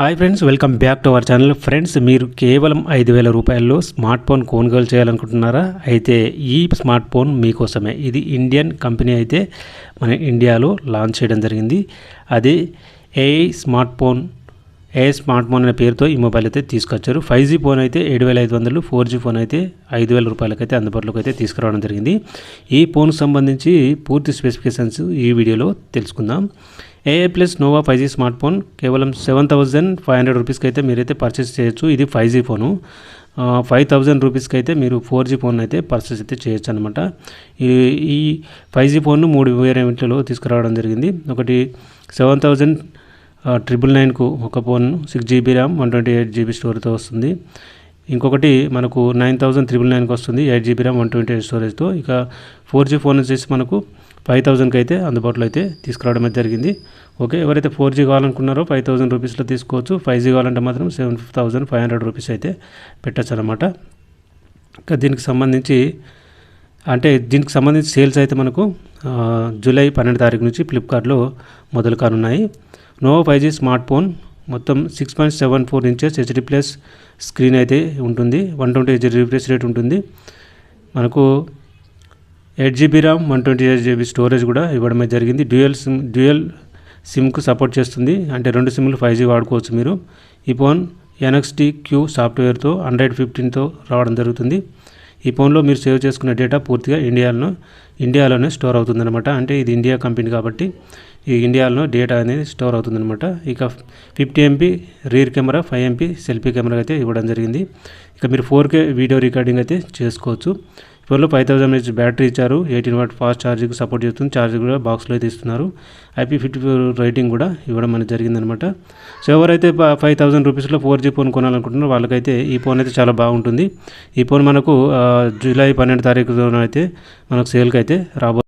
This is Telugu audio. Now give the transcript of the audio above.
Hi friends welcome back to our channel friends మీరు కేవలం ఐదు వేల రూపాయల్లో స్మార్ట్ ఫోన్ కొనుగోలు చేయాలనుకుంటున్నారా? అయితే ఈ స్మార్ట్ ఫోన్ మీకోసమే. ఇది ఇండియన్ కంపెనీ అయితే మన ఇండియాలో లాంచ్ చేయడం జరిగింది. అది ఏ స్మార్ట్ ఫోన్ ఏ స్మార్ట్ ఫోన్ అనే పేరుతో ఈ మొబైల్ అయితే తీసుకొచ్చారు. ఫైవ్ జీ ఫోన్ అయితే ఏడు వేల ఐదు వందలు ఫోర్ జీ ఫోన్ అయితే ఐదు వేల రూపాయలకైతే అందుబాటులోకి అయితే తీసుకురావడం జరిగింది. ఈ ఫోన్కి సంబంధించి పూర్తి స్పెసిఫికేషన్స్ ఈ వీడియోలో తెలుసుకుందాం. AI plus Nova five G smart phone కేవలం సెవెన్ థౌజండ్ ఫైవ్ హండ్రెడ్ రూపీస్కి అయితే మీరైతే పర్చేస్ చేయొచ్చు. ఇది five G phone five thousand రూపీస్కి అయితే మీరు ఫోర్ జీ ఫోన్ అయితే పర్చేస్ అయితే చేయొచ్చు అనమాట ఈ ఈ ఫైవ్ జీ ఫోన్ మూడు వేరియంట్లలో తీసుకురావడం జరిగింది. ఒకటి సెవెన్ థౌజండ్ ట్రిపుల్ నైన్కు ఒక phone six GB RAM one twenty eight GB స్టోరేజ్తో వస్తుంది. ఇంకొకటి మనకు నైన్ థౌజండ్ త్రిబుల్ నైన్కి వస్తుంది eight GB RAM one twenty eight స్టోరేజ్తో ఇక ఫోర్ జీ ఫోన్ వచ్చేసి మనకు ఫైవ్ థౌజండ్కి అయితే అందుబాటులో అయితే తీసుకురావడం అయితే జరిగింది. ఓకే ఎవరైతే ఫోర్ జీ కావాలనుకున్నారో ఫైవ్ థౌసండ్ రూపీస్లో తీసుకోవచ్చు. ఫైవ్ జీ కావాలంటే మాత్రం seven thousand five hundred rupees అయితే పెట్టచ్చు అనమాట ఇంకా దీనికి సంబంధించి అంటే దీనికి సంబంధించి సేల్స్ అయితే మనకు జూలై పన్నెండు తారీఖు నుంచి ఫ్లిప్కార్ట్లో మొదలు కానున్నాయి. Nova five G smart phone మొత్తం six point seven four inches HD plus screen అయితే ఉంటుంది. One twenty H refresh rate ఉంటుంది. మనకు eight GB RAM one twenty eight GB storage కూడా ఇవ్వడమే జరిగింది. డ్యూయల్ సిమ్ డ్యూయల్ సిమ్కు సపోర్ట్ చేస్తుంది. అంటే రెండు సిమ్లు ఫైవ్ జీ వాడుకోవచ్చు మీరు. ఈ ఫోన్ ఎన్ఎక్స్టీ క్యూ సాఫ్ట్వేర్తో హండ్రెడ్ ఫిఫ్టీన్తో రావడం జరుగుతుంది. ఈ ఫోన్లో మీరు సేవ్ చేసుకున్న డేటా పూర్తిగా ఇండియాలో ఇండియాలోనే స్టోర్ అవుతుందన్నమాట. అంటే ఇది ఇండియా కంపెనీ కాబట్టి. ఈ ఇండియాలో డేటా అనేది స్టోర్ అవుతుందనమాట ఇక fifty MP rear camera five MP selfie camera అయితే ఇవ్వడం జరిగింది. ఇక మీరు ఫోర్ కే వీడియో రికార్డింగ్ అయితే చేసుకోవచ్చు. ఇప్పుడు ఫైవ్ థౌసండ్ ఎంహెచ్ బ్యాటరీ ఇచ్చారు. Eighteen watt fast charging support చేస్తుంది. ఛార్జ్ కూడా బాక్స్లో అయితే ఇస్తున్నారు. ఐపీ ఫిఫ్టీ ఫోర్ రేటింగ్ కూడా ఇవ్వడం అనేది జరిగిందనమాట సో ఎవరైతే ఫైవ్ థౌసండ్ రూపీస్లో ఫోర్ జీ ఫోన్ కొనాలనుకుంటున్నారో వాళ్ళకైతే ఈ ఫోన్ అయితే చాలా బాగుంటుంది. ఈ ఫోన్ మనకు జూలై పన్నెండు తారీఖున అయితే మనకు సేల్కి అయితే రాబో